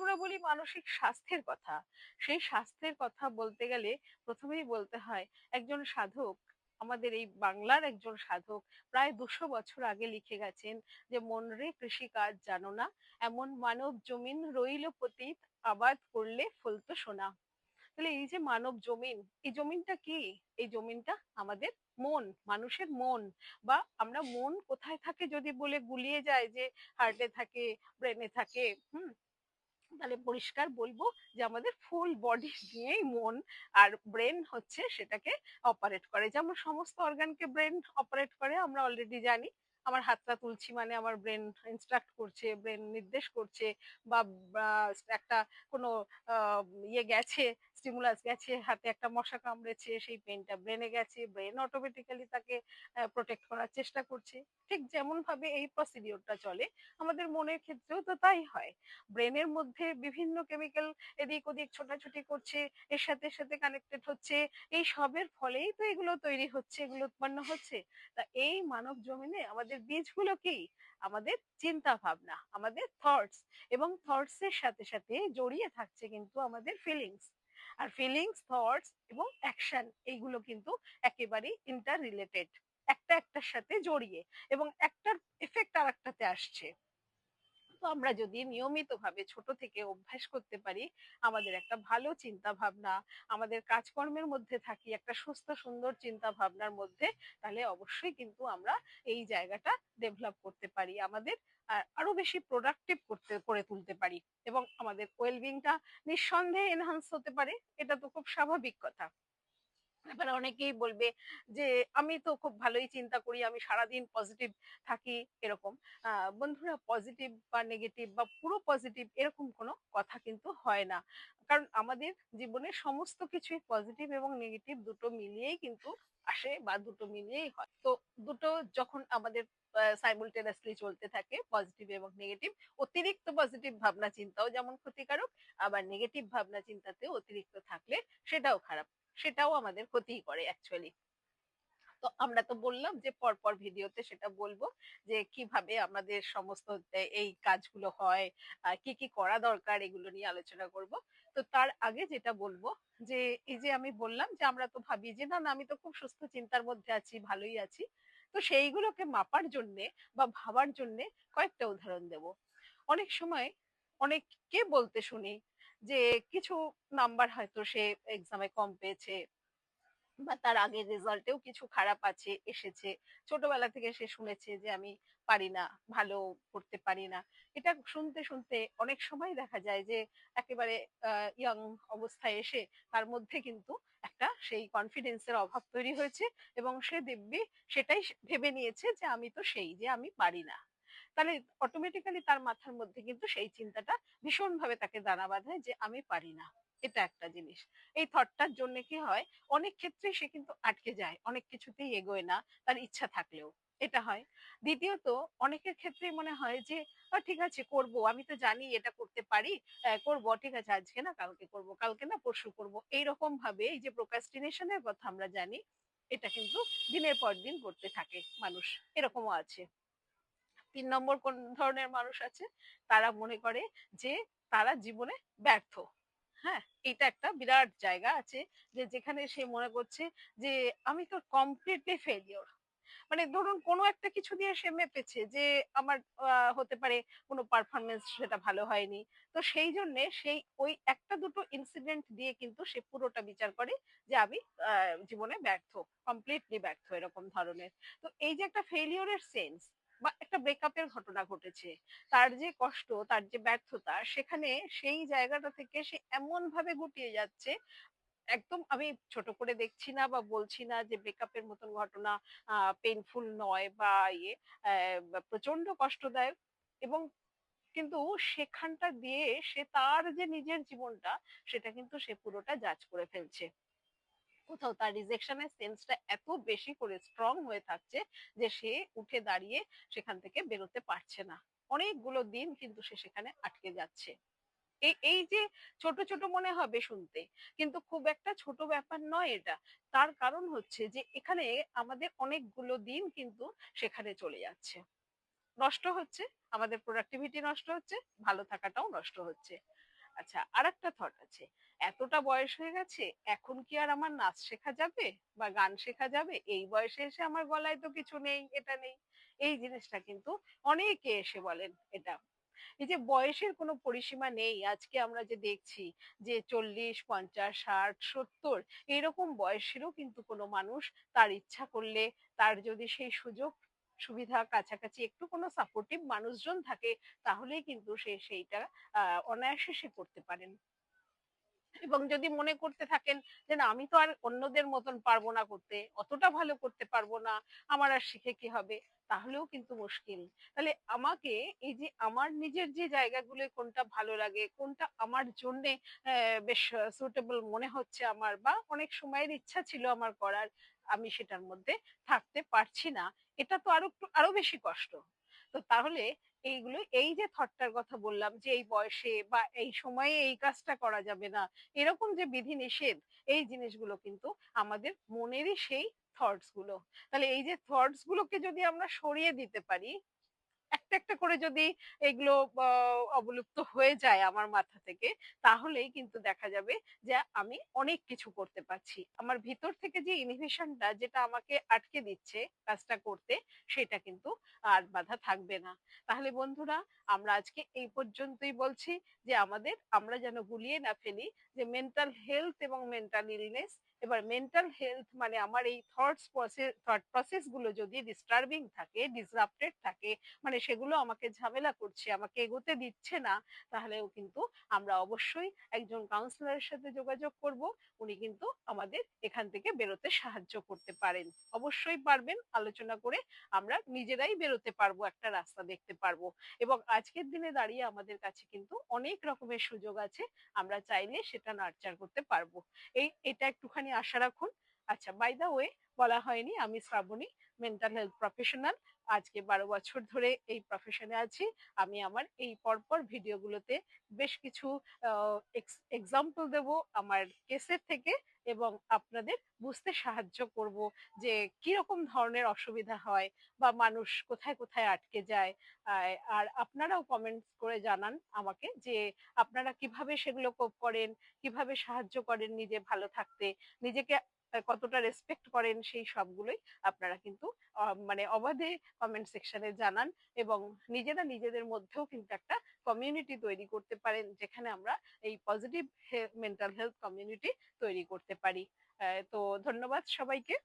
আমরা বলি মানসিক স্বাস্থ্যের কথা। সেই স্বাস্থ্যের কথা বলতে গেলে প্রথমেই বলতে হয়, একজন সাধক, আমাদের এই বাংলার একজন সাধক প্রায় দুশো বছর আগে লিখে গেছেন যে, মন রে কৃষি কাজ জানো না, এমন মানব জমিন রইল পতীত, আবাদ করলে ফলতো সোনা। তাহলে এই যে মানব জমিন, এই জমিনটা কি? এই জমিনটা আমাদের মন, মানুষের মন। বা আমরা মন কোথায় থাকে যদি বলে গুলিয়ে যায় যে হার্টে থাকে ব্রেনে থাকে, হুম? তাহলে পরিষ্কার বলব যে আমাদের ফুল বডি নিয়েই মন আর ব্রেন হচ্ছে সেটাকে অপারেট করে। যেমন সমস্ত অর্গানকে ব্রেন অপারেট করে, আমরা অলরেডি জানি। আমার হাতটা তুলছি মানে আমার ব্রেন ইনস্ট্রাক্ট করছে ব্রেন নির্দেশ করছে বা একটা কোনো ইয়ে গেছে স্টিমুলাস গেছে, হাতে একটা মশা কামড়েছে, সেই পেনটা ব্রেনে গেছে ব্রেন অটোমেটিক্যালি তাকে প্রোটেক্ট করার চেষ্টা করছে। ঠিক যেমন ভাবে এই প্রসিডিওরটা চলে, আমাদের মনের ক্ষেত্রেও তো তাই হয়। ব্রেনের মধ্যে বিভিন্ন কেমিক্যাল এদিক ওদিক ছোটাছুটি করছে, এর সাথে সাথে কানেক্টেড হচ্ছে, এই সবের ফলেই তো এগুলো তৈরি হচ্ছে, এগুলো উৎপন্ন হচ্ছে। তা এই মানব জমিনে আমাদের বীজগুলো কি? আমাদের চিন্তা ভাবনা, আমাদের থটস এবং থটস এর সাথে সাথে জড়িয়ে থাকছে কিন্তু আমাদের ফিলিংস আর ফিলিংস থটস এবং অ্যাকশন এইগুলো কিন্তু একেবারেই ইন্টার রিলেটেড একটা একটার সাথে জড়িয়ে এবং একটার এফেক্ট আর একটাতে আসছে। তো আমরা যদি নিয়মিত ভাবে ছোট থেকে অভ্যাস করতে পারি, আমাদের একটা ভালো চিন্তা ভাবনা আমাদের কাজকর্মের মধ্যে থাকি, একটা সুস্থ সুন্দর চিন্তা ভাবনার মধ্যে, তাহলে অবশ্যই কিন্তু আমরা এই জায়গাটা ডেভেলপ করতে পারি, আমাদের আরও বেশি প্রোডাক্টিভ করতে, করে তুলতে পারি এবং আমাদের ওয়েলবিংটা নিঃসন্দেহে এনহান্স হতে পারে, এটা তো খুব স্বাভাবিক কথা। এবার অনেকেই বলবে যে, আমি তো খুব ভালোই চিন্তা করি, আমি সারাদিন পজিটিভ থাকি, এরকম। বন্ধুরা পজিটিভ বা নেগেটিভ বা পুরো পজিটিভ এরকম কোনো কথা কিন্তু হয় না। কারণ আমাদের জীবনে সমস্ত কিছুই পজিটিভ এবং নেগেটিভ দুটো মিলিয়েই কিন্তু আসে বা দুটো মিলিয়েই হয়। তো দুটো যখন আমাদের সাইমুলটেনাসলি চলতে থাকে পজিটিভ এবং নেগেটিভ অতিরিক্ত পজিটিভ ভাবনা চিন্তাও যেমন ক্ষতিকারক, আবার নেগেটিভ ভাবনা চিন্তাতে অতিরিক্ত থাকলে সেটাও খারাপ। সেটাও আমাদের ক্ষতি করে অ্যাকচুয়ালি তো আমরা তো বললাম যে পরপর ভিডিওতে সেটা বলব যে কীভাবে আমাদের সমস্ত এই কাজগুলো হয় কি কি করা দরকার এগুলো নিয়ে আলোচনা করব। তো তার আগে যেটা বলব যে এই যে আমি বললাম যে আমরা তো ভাবি যে না, আমি তো খুব সুস্থ চিন্তার মধ্যে আছি, ভালোই আছি। তো সেইগুলোকে মাপার জন্যে বা ভাবার জন্যে কয়েকটা উদাহরণ দেব। অনেক সময় অনেককে বলতে শুনি যে কিছু নাম্বার হয়তো সে এক্সামে কম পেয়েছে বা তার আগের রেজাল্টেও কিছু খারাপ আছে, এসেছে। ছোটবেলা থেকে সে শুনেছে যে আমি পারি না, ভালো করতে পারি না। এটা শুনতে শুনতে অনেক সময় দেখা যায় যে একেবারে ইয়াং অবস্থায় এসে তার মধ্যে কিন্তু একটা সেই কনফিডেন্সের অভাব তৈরি হয়েছে এবং সে দিব্যি সেটাই ভেবে নিয়েছে যে আমি তো সেই, যে আমি পারি না। তাহলে অটোমেটিক্যালি তার মাথার মধ্যে কিন্তু সেই চিন্তাটা ভীষণভাবে তাকে দানা বাঁধায় যে আমি পারি না। এটা একটা জিনিস। এই থটটার জন্য কি হয়, অনেক ক্ষেত্রে সে কিন্তু আটকে যায়, অনেক কিছুতেই এগোয় না, তার ইচ্ছা থাকলেও। এটা হয়। দ্বিতীয়ত, অনেকের ক্ষেত্রে মনে হয় যে ঠিক আছে, করব। আমি তো জানি এটা করতে পারি। করব, ঠিক আছে, আজকে না, কালকে করব, কালকে না, পরশু করব। এইরকম ভাবে এই যে প্রোকাস্টিনেশনের কথা আমরা জানি, এটা কিন্তু দিনের পর দিন করতে থাকে মানুষ। এরকমও আছে। তিন নম্বর কোন ধরনের মানুষ আছে, তারা মনে করে যে তারা জীবনে ব্যর্থ। হ্যাঁ এটা একটা বিরাট জায়গা আছে যে যেখানে সে মনে করছে যে আমি তো কমপ্লিটলি ফেলিওর মানে ধরুন কোনো একটা কিছু দিয়ে সে মেপেছে যে আমার হতে পারে কোনো পারফরমেন্স সেটা ভালো হয়নি। তো সেই জন্য সেই ওই একটা দুটো ইনসিডেন্ট দিয়ে কিন্তু সে পুরোটা বিচার করে যে আমি জীবনে ব্যর্থ কমপ্লিটলি ব্যর্থ এরকম ধরনের। তো এই যে একটা ফেলিওরের সেন্স বা একটা ব্রেকআপের ঘটনা ঘটেছে। তার যে কষ্ট, তার যে ব্যর্থতা, সেখানে সেই জায়গাটা থেকে সে এমন ভাবে গুটিয়ে যাচ্ছে, একদম আমি ছোট করে দেখছি না বা বলছি না যে ব্রেকআপের মতন ঘটনা পেনফুল নয় বা ইয়ে প্রচণ্ড কষ্টদায়ক এবং কিন্তু সেখানটা দিয়ে সে তার যে নিজের জীবনটা, সেটা কিন্তু সে পুরোটা জাজ করে ফেলছে। কোথাও তার রিজেকশনের সেন্সটা এত বেশি করে স্ট্রং হয়ে থাকছে যে সে উঠে দাঁড়িয়ে সেখান থেকে বেরোতে পারছে না। অনেকগুলো দিন কিন্তু সে সেখানে আটকে যাচ্ছে। এই এই যে ছোট ছোট মনে হবে শুনতে, কিন্তু খুব একটা ছোট ব্যাপার নয় এটা। তার কারণ হচ্ছে যে এখানে আমাদের অনেকগুলো দিন কিন্তু সেখানে চলে যাচ্ছে। নষ্ট হচ্ছে, আমাদের প্রোডাক্টিভিটি নষ্ট হচ্ছে, ভালো থাকাটাও নষ্ট হচ্ছে। আচ্ছা আরেকটা থট আছে। এতটা বয়স হয়ে গেছে, এখন কি আর আমার নাচ শেখা যাবে বা গান শেখা যাবে? এই বয়সে এসে আমার গলায় তো কিছু নেই, এটা নেই। এই জিনিসটা কিন্তু অনেকে এসে বলেন এটা। এই যে বয়সের কোনো পরিসীমা নেই, আজকে আমরা যে দেখছি যে চল্লিশ, পঞ্চাশ, ষাট, সত্তর এইরকম বয়সেরও কিন্তু কোনো মানুষ তার ইচ্ছা করলে, তার যদি সেই সুযোগ সুবিধা কাছাকাছি একটু কোনো সাপোর্টিভ মানুষজন থাকে, তাহলেই কিন্তু সে সেইটা অনায়াসে সে করতে পারেন। এবং যদি মনে করতে থাকেন যে, না, আমি তো আর অন্যদের মতন পারব না করতে, অতটা ভালো করতে পারব না, আমার আর শিখে কি হবে? তাহলেও কিন্তু মুশকিল। তাহলে আমাকে এই যে আমার নিজের যে জায়গাগুলো, কোনটা ভালো লাগে, কোনটা আমার জন্যে বেশ সুটেবল মনে হচ্ছে আমার বা অনেক সময়ের ইচ্ছা ছিল আমার করার আমি সেটার মধ্যে থাকতে পারছি না। এটা তো আরও একটু, আরও বেশি কষ্ট। তো তাহলে এইগুলো, এই যে থটটার কথা বললাম যে এই বয়সে বা এই সময়ে এই কাজটা করা যাবে না, এরকম যে বিধি নিষেধ এই জিনিসগুলো কিন্তু আমাদের মনেরই সেই থটসগুলো। তাহলে এই যে থটস গুলোকে যদি আমরা সরিয়ে দিতে পারি একটা একটা করে যদি এগুলো অবলুপ্ত হয়ে যায় আমার মাথা থেকে, তাহলেই কিন্তু দেখা যাবে যে আমি অনেক কিছু করতে পারছি। আমার ভিতর থেকে যে ইনহিবিশনটা যেটা আমাকে আটকে দিচ্ছে কাজটা করতে, সেটা কিন্তু আর বাধা থাকবে না। তাহলে বন্ধুরা, আমরা আজকে এই পর্যন্তই বলছি যে আমাদের, আমরা যেন গুলিয়ে না ফেলি যে মেন্টাল হেলথ এবং মেন্টাল ইলনেস এবার মেন্টাল হেলথ মানে আমার এই থটস প্রসেস থট প্রসেসগুলো যদি ডিস্টার্বিং থাকে ডিসরাপ্টেড থাকে মানে সেগুলো আমাকে ঝামেলা করছে, আমাকে এগোতে দিচ্ছে না, তাহলেও কিন্তু আমরা অবশ্যই একজন কাউন্সিলরের সাথে যোগাযোগ করব। উনি কিন্তু আমাদের এখান থেকে বেরোতে সাহায্য করতে পারেন। অবশ্যই পারবেন, আলোচনা করে আমরা নিজেরাই বেরোতে পারব, একটা রাস্তা দেখতে পারব। এবং আজকের দিনে দাঁড়িয়ে আমাদের কাছে কিন্তু অনেক রকমের সুযোগ আছে, আমরা চাইলে সেটা নার্চার করতে পারব। এই, এটা একটুখানি আশা রাখুন। আচ্ছা বাই দা ওয়ে বলা হয়নি, আমি শ্রাবণী মেন্টাল হেলথ প্রফেশনাল আজকে বারো বছর ধরে এই প্রফেশনে আছি। আমি আমার এই পরপর ভিডিওগুলোতে বেশ কিছু এক্সাম্পল দেব আমার কেসের থেকে। এবং আপনাদের বুঝতে সাহায্য করব যে কীরকম ধরনের অসুবিধা হয় বা মানুষ কোথায় কোথায় আটকে যায়। আর আপনারাও কমেন্টস করে জানান আমাকে যে আপনারা কীভাবে সেগুলো কোপ করেন, কীভাবে সাহায্য করেন নিজে ভালো থাকতে, নিজেকে কতটা রেসপেক্ট করেন সেই সবগুলোই আপনারা কিন্তু মানে অবাধে কমেন্ট সেকশনে জানান এবং নিজেরা নিজেদের মধ্যেও কিন্তু একটা কমিউনিটি তৈরি করতে পারেন, যেখানে আমরা এই পজিটিভ মেন্টাল হেলথ কমিউনিটি তৈরি করতে পারি। তো ধন্যবাদ সবাইকে।